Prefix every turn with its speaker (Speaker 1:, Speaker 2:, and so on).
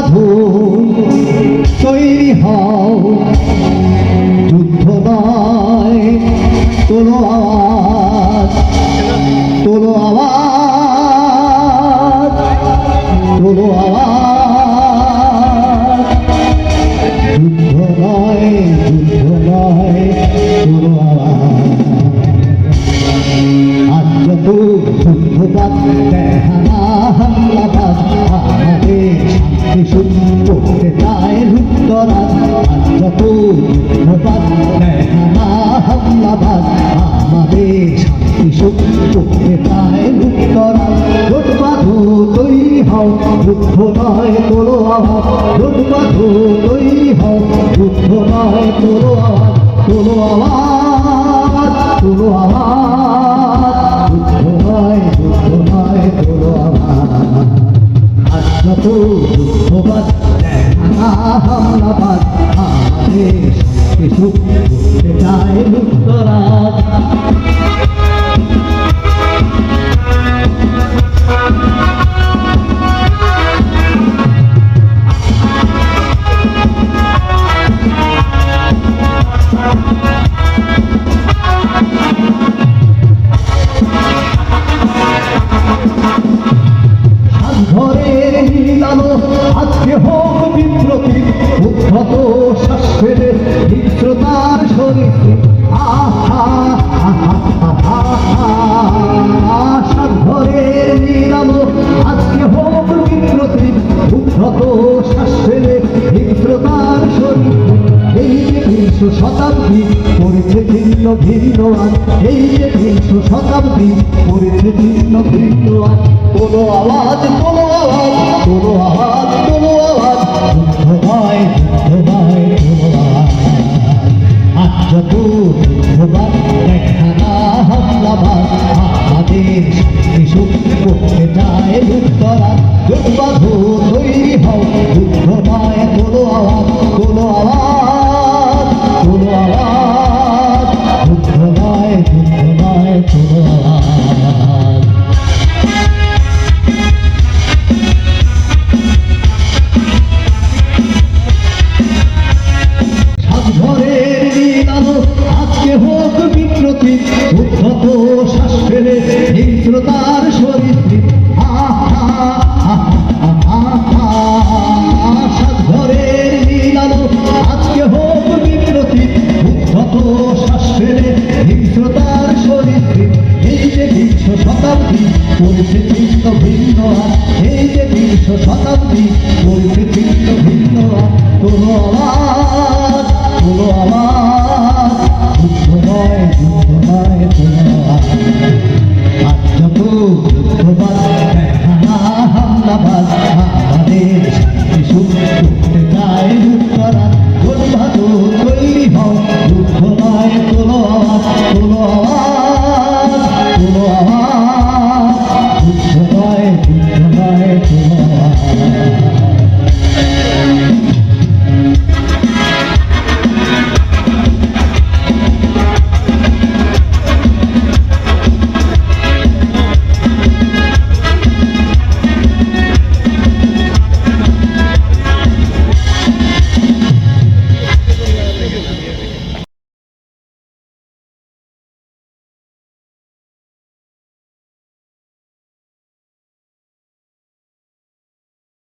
Speaker 1: বাঁধো তৈরি হও। যুদ্ধ নয়, তোলো আওয়াজ তোলো আওয়াজ তোলো আওয়াজ। যুদ্ধ নয় যুদ্ধ নয়, তোলো আওয়াজ। নয় তোলো আওয়াজ জোট বাঁধো তৈরি হও। নয় তোলো আওয়াজ তোলো আওয়াজ তোলো আওয়াজ। যুদ্ধ নয় তোলো আওয়াজ। আজ যত যুদ্ধবাদ দেখানা হামলাবাদ আমাদের সুখ করতে চায় শতাব্দী করেছে ভিন্ন ভিন্ন আজ এই যে বিংশ শতাব্দী করেছে ভিন্ন ভিন্ন আজ কোনো আওয়াজ কোনো আওয়াজ কোনো আওয়াজ কোনো আওয়াজ। কোনো আওয়াজ। আজ তৈরি হও নয় কোনো আওয়াজ। হিংস্রতার চরিত্রে এই যে বিংশ শতাব্দী করেছে চিত্ত ভিন্ন এই যে বিংশ শতাব্দী করেছে চিত্ত ভিন্ন কোনো আওয়াজ কোনো আওয়াজ, যুদ্ধ নয় যুদ্ধ নয়, কোনো আওয়াজ। Allah